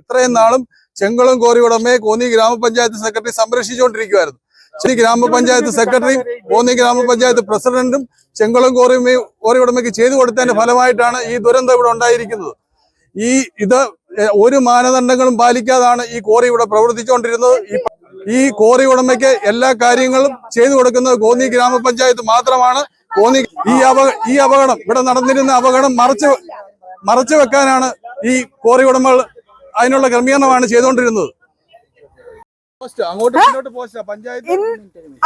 ഇത്രയും നാളും ചെങ്കുളം കോറി ഉടമയെ കോന്നി ഗ്രാമപഞ്ചായത്ത് സെക്രട്ടറി സംരക്ഷിച്ചുകൊണ്ടിരിക്കുവായിരുന്നു. ശ്രീ ഗ്രാമപഞ്ചായത്ത് സെക്രട്ടറി കോന്നി ഗ്രാമപഞ്ചായത്ത് പ്രസിഡന്റും ചെങ്കുളം കോറി കോറി ഉടമയ്ക്ക് ചെയ്തു കൊടുത്തതിന്റെ ഫലമായിട്ടാണ് ഈ ദുരന്തം ഇവിടെ ഉണ്ടായിരിക്കുന്നത്. ഈ ഇത് ഒരു മാനദണ്ഡങ്ങളും പാലിക്കാതാണ് ഈ കോറി ഇവിടെ പ്രവർത്തിച്ചുകൊണ്ടിരുന്നത്. ഈ ഈ കോറി ഉടമയ്ക്ക് എല്ലാ കാര്യങ്ങളും ചെയ്തു കൊടുക്കുന്നത് കോന്നി ഗ്രാമപഞ്ചായത്ത് മാത്രമാണ്. കോന്നി ഈ അപ ഈ അപകടം ഇവിടെ നടന്നിരുന്ന അപകടം മറച്ചു മറച്ചു വെക്കാനാണ് ഈ കോറി ഉടമകൾ അതിനുള്ള ക്രമീകരണമാണ് ചെയ്തുകൊണ്ടിരുന്നത്.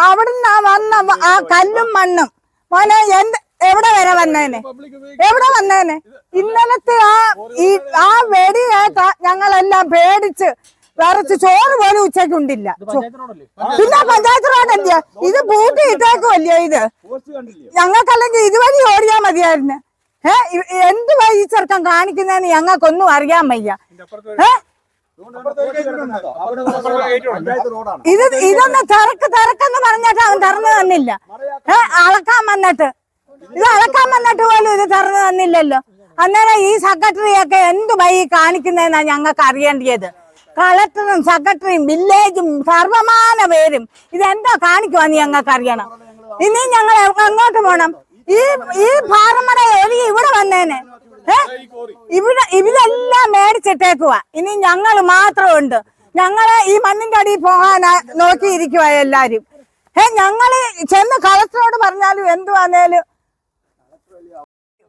അവിടുന്ന് ആ വന്ന ആ കല്ലും മണ്ണും. മോനെ എന്ത് എവിടെ വരെ വന്നേനെ? എവിടെ വന്നേനെ? ഇന്നലത്തെ ആ ഈ ആ വെടിയേറ്റ ഞങ്ങളെല്ലാം പേടിച്ച് വിറച്ച് ചോറ് പോലും ഉച്ചയ്ക്ക് ഉണ്ടില്ല പിന്നെ പഞ്ചായത്ത് റോഡല്ലേ ഇത് പൂട്ടി ഇട്ടേക്കുമല്ലേ ഇത്? ഞങ്ങൾക്കല്ലെങ്കിൽ ഇതുവഴി ഓടിയാ മതിയായിരുന്നു. ഏ എന്ത് വഴി ഈ ചെറുക്കൻ കാണിക്കുന്നതെന്ന് ഞങ്ങൾക്കൊന്നും അറിയാൻ വയ്യ. ഏ? ഇത് ഇതൊന്ന് തിരക്ക് തിരക്കെന്ന് പറഞ്ഞിട്ട് അവൻ തുറന്നു തന്നില്ല. ഏ അളക്കാൻ വന്നിട്ട്. ഇത് അളക്കാൻ വന്നിട്ട് പോലും ഇത് തുറന്നു തന്നില്ലല്ലോ. അന്നേരം ഈ സെക്രട്ടറിയൊക്കെ എന്ത് വൈ കാണിക്കുന്നതെന്നാ ഞങ്ങൾക്ക് അറിയേണ്ടത് കളക്ടറും സെക്രട്ടറിയും വില്ലേജും സർവമാന പേരും. ഇതെന്താ കാണിക്കുവാന്ന് ഞങ്ങൾക്ക് അറിയണം ഇനി ഞങ്ങൾ അങ്ങോട്ട് പോണം? ഈ ഈ പാറമട ഒഴുകി ഇവിടെ വന്നേനെ. ഇവിടെ ഇവരെല്ലാം മേടിച്ചിട്ടേക്കുക ഇനി ഞങ്ങൾ മാത്രമുണ്ട്. ഞങ്ങളെ ഈ മണ്ണിന്റെ അടിയിൽ പോകാൻ നോക്കിയിരിക്കുക എല്ലാരും. ഏ ഞങ്ങൾ ചെന്ന് കളക്ടറോട് പറഞ്ഞാലും എന്തുവാന്നേലും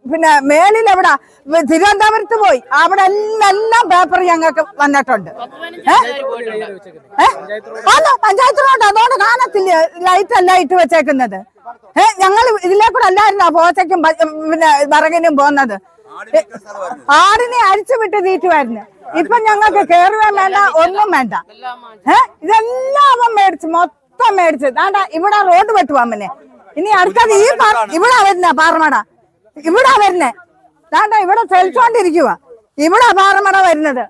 പിന്നെ മേളിൽ എവിടെ തിരുവനന്തപുരത്ത് പോയി. അവിടെ എല്ലാം എല്ലാം പേപ്പർ ഞങ്ങൾക്ക് വന്നിട്ടുണ്ട്? അല്ല പഞ്ചായത്ത് റോഡ് അതുകൊണ്ട് കാണത്തില്ല. ലൈറ്റ് അല്ല ഇട്ട് വെച്ചേക്കുന്നത്. ഏഹ് ഞങ്ങൾ ഇതിലെ കൂടെ അല്ലായിരുന്നോ? പോച്ചയ്ക്കും പിന്നെ വിറകിനും പോകുന്നത്. ആടിനെ അഴിച്ചു വിട്ട് തീറ്റുമായിരുന്നു. ഇപ്പൊ ഞങ്ങൾക്ക് കേറുകയും വേണ്ട ഒന്നും വേണ്ട. ഏഹ് ഇതെല്ലാം അവൻ മേടിച്ചു മൊത്തം മേടിച്ചു. ദാണ്ട ഇവിടെ റോഡ് വെട്ടുവാമ്മനെ ഇനി അടുത്തത് ഈ ഇവിടെ വരുന്ന പാറമട. ഇവിടെ വരുന്നേ. ദാണ്ട ഇവിടെ തെളിച്ചോണ്ടിരിക്കുക ഇവിടെ പാറമട വരുന്നത്.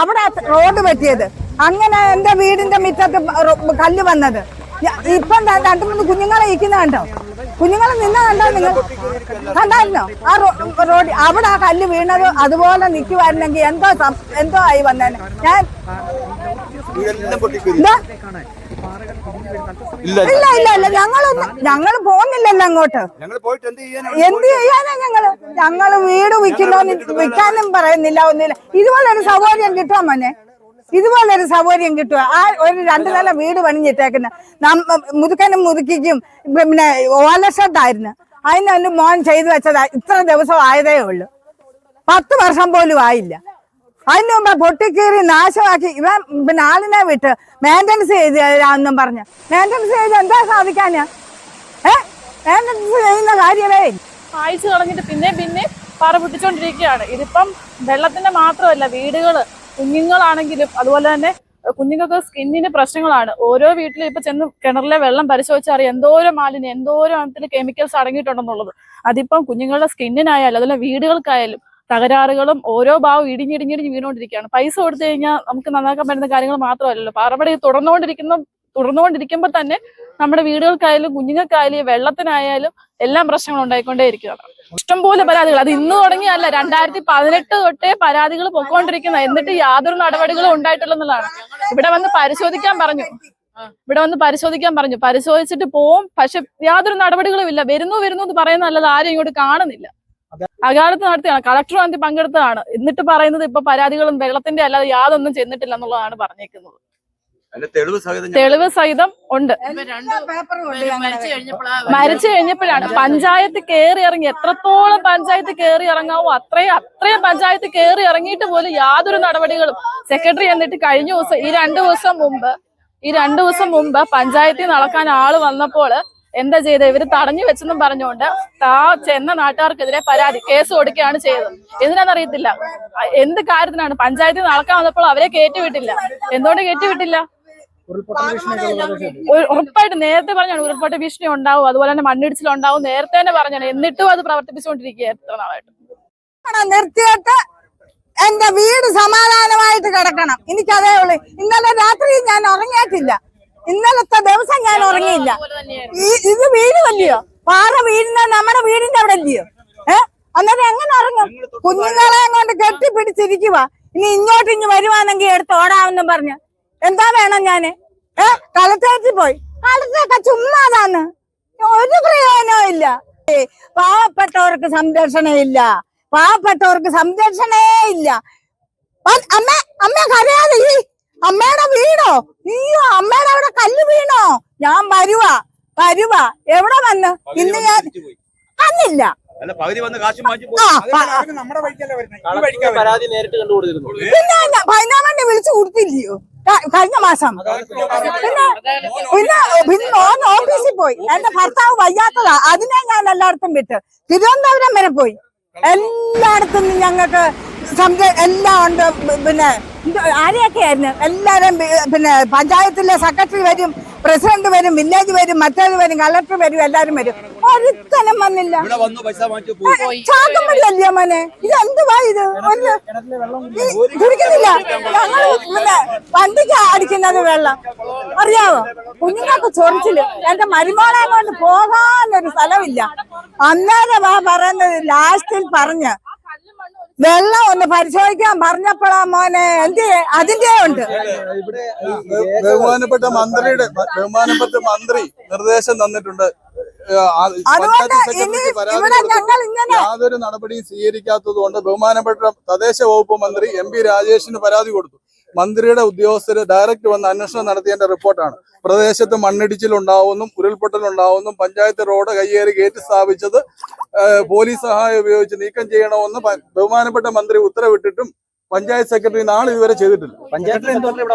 അവിടെ റോഡ് പറ്റിയത്. അങ്ങനെ എന്റെ വീടിന്റെ മിറ്റത്ത് കല്ല് വന്നത്. ഇപ്പം രണ്ടു മൂന്ന് കുഞ്ഞുങ്ങളെ ഇരിക്കുന്ന കണ്ടോ? കുഞ്ഞുങ്ങളെ നിന്ന കണ്ടാൽ നിങ്ങൾ കണ്ടായിരുന്നോ? ആ റോഡ് അവിടെ ആ കല്ല് വീണത് അതുപോലെ നിൽക്കുമായിരുന്നെങ്കിൽ എന്തോ എന്തോ ആയി വന്നേനെ. ഞാൻ? ഇല്ല ഇല്ല. ഇല്ല ഞങ്ങളൊന്നും ഞങ്ങൾ പോകുന്നില്ലല്ലോ അങ്ങോട്ട്. എന്ത് ചെയ്യാനാ ഞങ്ങൾ? ഞങ്ങൾ വീട് വിൽക്കുന്നോ വിൽക്കാനും പറയുന്നില്ല ഒന്നില്ല ഇതുപോലെ ഒരു സൗകര്യം കിട്ടുമോ മോനെ? ഇതുപോലെ ഒരു സൗകര്യം കിട്ടുക. ആ ഒരു രണ്ടു നില വീട് പണിഞ്ഞിട്ടേക്കുന്ന. നമ്മ മുതുക്കനും മുതുക്കിക്കും പിന്നെ ഓലഷട്ടായിരുന്നു അതിനൊന്ന് മോൻ ചെയ്തു വെച്ചതാ. ഇത്ര ദിവസം ആയതേ ഉള്ളൂ. പത്ത് വർഷം പോലും ആയില്ല. അതിന് മുമ്പ് പൊട്ടിക്കീറി നാശമാക്കി ഇവൻ പിന്നെ ആളിനെ വിട്ട് മെയിന്റനൻസ് ചെയ്ത് തരാമെന്നും പറഞ്ഞ്. മെയിന്റനൻസ് ചെയ്ത് എന്താ സാധിക്കാനാ? ഏ? മെയിന്റനൻസ് ചെയ്യുന്ന കാര്യമേ. ആഴ്ച കളഞ്ഞിട്ട് പിന്നെ പിന്നെ പാറ പൊട്ടിച്ചോണ്ടിരിക്കുകയാണ്. ഇതിപ്പം വെള്ളത്തിന്റെ മാത്രമല്ല വീടുകൾ. കുഞ്ഞുങ്ങളാണെങ്കിലും അതുപോലെ തന്നെ കുഞ്ഞുങ്ങൾക്ക് സ്കിന്നിന് പ്രശ്നങ്ങളാണ്. ഓരോ വീട്ടിലും ഇപ്പൊ ചെന്ന് കിണറിലെ വെള്ളം പരിശോധിച്ചാൽ അറിയാം എന്തോരം മാലിന്യം എന്തോരം അതിൽ കെമിക്കൽസ് അടങ്ങിയിട്ടുണ്ടെന്നുള്ളത്. അതിപ്പം കുഞ്ഞുങ്ങളുടെ സ്കിന്നിനായാലും അതുപോലെ വീടുകൾക്കായാലും തകരാറുകളും ഓരോ ഭാവം ഇടിഞ്ഞിടിഞ്ഞിടിഞ്ഞ് വീണുകൊണ്ടിരിക്കുകയാണ്. പൈസ കൊടുത്തു കഴിഞ്ഞാൽ നമുക്ക് നന്നാക്കാൻ പറ്റുന്ന കാര്യങ്ങൾ മാത്രമല്ലല്ലോ. പാറപടി തുടർന്നുകൊണ്ടിരിക്കുന്ന തുടർന്നുകൊണ്ടിരിക്കുമ്പോൾ തന്നെ നമ്മുടെ വീടുകൾക്കായാലും കുഞ്ഞുങ്ങൾക്കായാലും വെള്ളത്തിനായാലും എല്ലാം പ്രശ്നങ്ങൾ ഉണ്ടായിക്കൊണ്ടേയിരിക്കുകയാണ്. ഇഷ്ടംപോലെ പരാതികൾ. അത് ഇന്ന് തുടങ്ങിയല്ല രണ്ടായിരത്തി പതിനെട്ട് തൊട്ടേ പരാതികൾ പൊക്കോണ്ടിരിക്കുന്ന. എന്നിട്ട് യാതൊരു നടപടികളും ഉണ്ടായിട്ടുള്ളതാണ് ഇവിടെ വന്ന് പരിശോധിക്കാൻ പറഞ്ഞു. ഇവിടെ വന്ന് പരിശോധിക്കാൻ പറഞ്ഞു. പരിശോധിച്ചിട്ട് പോവും. പക്ഷെ യാതൊരു നടപടികളും ഇല്ല. വരുന്നു വരുന്നു എന്ന് പറയുന്ന നല്ലത് ആരും ഇങ്ങോട്ട് കാണുന്നില്ല. അകാലത്ത് നടത്തിയാണ് കളക്ടർ വന്നിട്ട് പങ്കെടുത്തതാണ്. എന്നിട്ട് പറയുന്നത് ഇപ്പൊ പരാതികളും വെള്ളത്തിന്റെ അല്ലാതെ യാതൊന്നും ചെന്നിട്ടില്ല എന്നുള്ളതാണ് പറഞ്ഞേക്കുന്നത്. തെളിവ് സഹിതം ഉണ്ട്. മരിച്ചു കഴിഞ്ഞപ്പോഴാണ് പഞ്ചായത്ത് കയറി ഇറങ്ങി. എത്രത്തോളം പഞ്ചായത്ത് കയറി ഇറങ്ങാവോ അത്രയും അത്രയും പഞ്ചായത്ത് കയറി ഇറങ്ങിയിട്ട് പോലും യാതൊരു നടപടികളും സെക്രട്ടറി എന്നിട്ട് കഴിഞ്ഞ ദിവസം ഈ രണ്ടു ദിവസം മുമ്പ് ഈ രണ്ടു ദിവസം മുമ്പ് പഞ്ചായത്തിൽ നടക്കാൻ ആൾ വന്നപ്പോൾ എന്താ ചെയ്തത്? ഇവർ തടഞ്ഞു വെച്ചെന്നും പറഞ്ഞുകൊണ്ട് താ ചെന്ന നാട്ടുകാർക്കെതിരെ പരാതി കേസ് കൊടുക്കുകയാണ് ചെയ്തത്. എന്തിനാണെന്നറിയത്തില്ല. അറിയത്തില്ല എന്ത് കാര്യത്തിനാണ്? പഞ്ചായത്തിൽ നടക്കാൻ വന്നപ്പോൾ അവരെ കയറ്റിവിട്ടില്ല എന്തുകൊണ്ട് കയറ്റിവിട്ടില്ല ഉറപ്പായിട്ട് നേരത്തെ പറഞ്ഞാണ് ഉരുൾപൊട്ട ഭീഷണി ഉണ്ടാവും. അതുപോലെ തന്നെ മണ്ണിടിച്ചിൽ ഉണ്ടാവും നേരത്തെ തന്നെ പറഞ്ഞാണ്. എന്നിട്ടും അത് പ്രവർത്തിപ്പിച്ചുകൊണ്ടിരിക്കുക എത്ര നാളായിട്ട്. നിർത്തിയിട്ട് എന്റെ വീട് സമാധാനമായിട്ട് കിടക്കണം. എനിക്കതേ ഉള്ളു. ഇന്നലെ രാത്രി ഞാൻ ഉറങ്ങിയിട്ടില്ല. ഇന്നലത്തെ ദിവസം ഞാൻ ഉറങ്ങിയില്ല. ഇത് വീട് വീടുമല്ലയോ പാറ വീടിന നമ്മുടെ വീടിന്റെ അവിടെ അല്ലയോ ഏ? അന്നേരം എങ്ങനെ ഉറങ്ങും? കുഞ്ഞുങ്ങളെ കൊണ്ട് കെട്ടിപ്പിടിച്ചിരിക്കുക ഇനി ഇങ്ങോട്ട് ഇനി വരുവാണെങ്കിൽ എടുത്ത് ഓടാമെന്നും പറഞ്ഞു. എന്താ വേണം ഞാൻ? ഏ കളത്തേറ്റി പോയി. കളത്തൊക്കെ ചുമ്മാതാന്ന് ഒരു പ്രയോജനവും ഇല്ല. പാവപ്പെട്ടവർക്ക് സംരക്ഷണേ ഇല്ല. പാവപ്പെട്ടവർക്ക് സംരക്ഷണേ ഇല്ല. അമ്മ അമ്മ കരയാതെ ഈ അമ്മയുടെ വീണോ? അയ്യോ അമ്മയുടെ അവിടെ കല്ല് വീണോ? ഞാൻ വരുവാ വരുവാ. എവിടെ വന്ന്? ഇന്ന് ഞാൻ വന്നില്ല. പിന്നെ പതിനാമണ്ണി വിളിച്ചു കൊടുത്തില്ലയോ? കഴിഞ്ഞ മാസം. പിന്നെ പിന്നെ പിന്നെ ഓൻ ഓഫീസിൽ പോയി. എന്റെ ഭർത്താവ് വയ്യാത്തതാ. അതിനെ ഞാൻ എല്ലായിടത്തും വിട്ട്. തിരുവനന്തപുരം വരെ പോയി. എല്ലായിടത്തും ഞങ്ങൾക്ക് എല്ലാം ഉണ്ട്. പിന്നെ ആരെയൊക്കെ ആയിരുന്നു? എല്ലാരും പിന്നെ പഞ്ചായത്തിലെ സെക്രട്ടറി വരും പ്രസിഡന്റ് വരും വില്ലേജ് വരും മറ്റേത് വരും കളക്ടർ വരും എല്ലാരും വരും. ഒരുത്തനും വന്നില്ല. ഇവിടെ വന്നു പൈസ വാങ്ങിച്ചു പോയി. ചാക്കമ്പടിയല്ലേ മോനെ? ഇത് എന്തുവാ ഇത്? കുടിക്കുന്നില്ല. ഞങ്ങൾ പിന്നെ വണ്ടിക്ക് അടിക്കുന്നത് വെള്ളം. അറിയാവോ? കുഞ്ഞുങ്ങൾക്ക് ചൊറിച്ചിൽ എന്റെ മരുമോളെ കൊണ്ട് പോകാനൊരു സ്ഥലമില്ല. അന്നേരം ആ പറയുന്നത് ലാസ്റ്റിൽ പറഞ്ഞ് വെള്ളം ഒന്ന് പരിശോധിക്കാൻ പറഞ്ഞപ്പോഴാ മോനെ എന്ത് അതിന്റെ ഉണ്ട്. ബഹുമാനപ്പെട്ട മന്ത്രിയുടെ ബഹുമാനപ്പെട്ട മന്ത്രി നിർദ്ദേശം തന്നിട്ടുണ്ട്. യാതൊരു നടപടിയും സ്വീകരിക്കാത്തത് കൊണ്ട് ബഹുമാനപ്പെട്ട തദ്ദേശ വകുപ്പ് മന്ത്രി എം പി രാജേഷിന് പരാതി കൊടുത്തു. മന്ത്രിയുടെ ഉദ്യോഗസ്ഥര് ഡയറക്റ്റ് വന്ന് അന്വേഷണം നടത്തിയതിന്റെ റിപ്പോർട്ടാണ്. പ്രദേശത്ത് മണ്ണിടിച്ചിൽ ഉണ്ടാവുന്നും ഉരുൾപൊട്ടൽ ഉണ്ടാവുന്നും പഞ്ചായത്ത് റോഡ് കയ്യേറി ഗേറ്റ് സ്ഥാപിച്ചത് പോലീസ് സഹായം ഉപയോഗിച്ച് നീക്കം ചെയ്യണമെന്ന് ബഹുമാനപ്പെട്ട മന്ത്രി ഉത്തരവിട്ടിട്ടും പഞ്ചായത്ത് സെക്രട്ടറി നാളെ ഇതുവരെ ചെയ്തിട്ടില്ല. പഞ്ചായത്ത്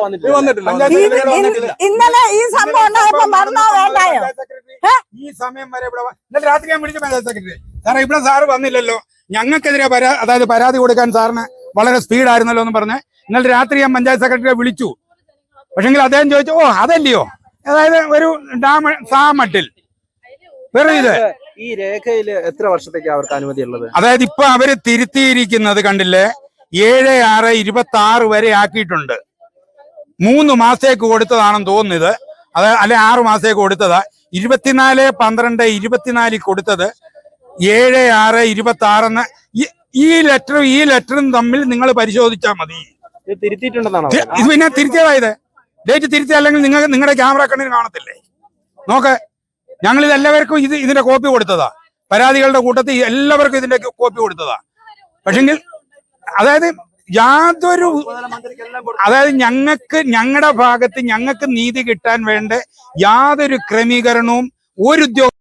വന്നിട്ടില്ല വന്നിട്ടില്ല. ഇന്നലെ ഈ സംഭവം ഉണ്ടായപ്പോ മറന്നോ വേണ്ടായോ? ഈ സമയം വരെ ഇവിടെ ഇന്നലെ രാത്രി ഞാൻ വിളിച്ച പഞ്ചായത്ത് സെക്രട്ടറി. സാറേ ഇവിടെ സാറ് വന്നില്ലല്ലോ. ഞങ്ങൾക്കെതിരെ പരാ അതായത് പരാതി കൊടുക്കാൻ സാറിന് വളരെ സ്പീഡായിരുന്നല്ലോ എന്ന് പറഞ്ഞ് ഇന്നലെ രാത്രി ഞാൻ പഞ്ചായത്ത് സെക്രട്ടറിയെ വിളിച്ചു. പക്ഷെങ്കിൽ അദ്ദേഹം ചോദിച്ചു ഓ അതല്ലയോ? അതായത് ഒരു ഡാമ സാമട്ടിൽ വേറെ ഇത്. ഈ രേഖയിൽ എത്ര വർഷത്തേക്ക് അവർക്ക് അനുമതി ഉള്ളത്? അതായത് ഇപ്പൊ അവർ തിരുത്തിയിരിക്കുന്നത് കണ്ടില്ലേ? ഏഴ് ആറ് ഇരുപത്തി ആറ് വരെ ആക്കിയിട്ടുണ്ട്. മൂന്ന് മാസത്തേക്ക് കൊടുത്തതാണെന്ന് തോന്നുന്നത്. അത് അല്ലെ ആറു മാസത്തേക്ക് കൊടുത്തതാ. ഇരുപത്തിനാല് പന്ത്രണ്ട് ഇരുപത്തിനാലിൽ കൊടുത്തത് ഏഴ് ആറ് ഇരുപത്തി ആറെന്ന് ഈ- ഈ ലെറ്ററും ഈ ലെറ്ററും തമ്മിൽ നിങ്ങൾ പരിശോധിച്ചാൽ മതി. ഇത് തിരുത്തിയിട്ടുണ്ടെന്നാണോ? ഇത് ഇത് പിന്നെ തിരുത്തിയതായത് ഡേറ്റ് തിരുത്തി അല്ലെങ്കിൽ നിങ്ങൾ നിങ്ങളുടെ ക്യാമറ കണ്ണിന് കാണത്തില്ലേ? നോക്ക്. ഞങ്ങൾ ഇത് എല്ലാവർക്കും ഇത് ഇതിന്റെ കോപ്പി കൊടുത്തതാ. പരാതികളുടെ കൂട്ടത്തിൽ എല്ലാവർക്കും ഇതിന്റെ കോപ്പി കൊടുത്തതാ. പക്ഷെങ്കിൽ അതായത് യാതൊരു അതായത് ഞങ്ങൾക്ക് ഞങ്ങളുടെ ഭാഗത്ത് ഞങ്ങൾക്ക് നീതി കിട്ടാൻ വേണ്ട യാതൊരു ക്രമീകരണവും ഒരു ഉദ്യോഗ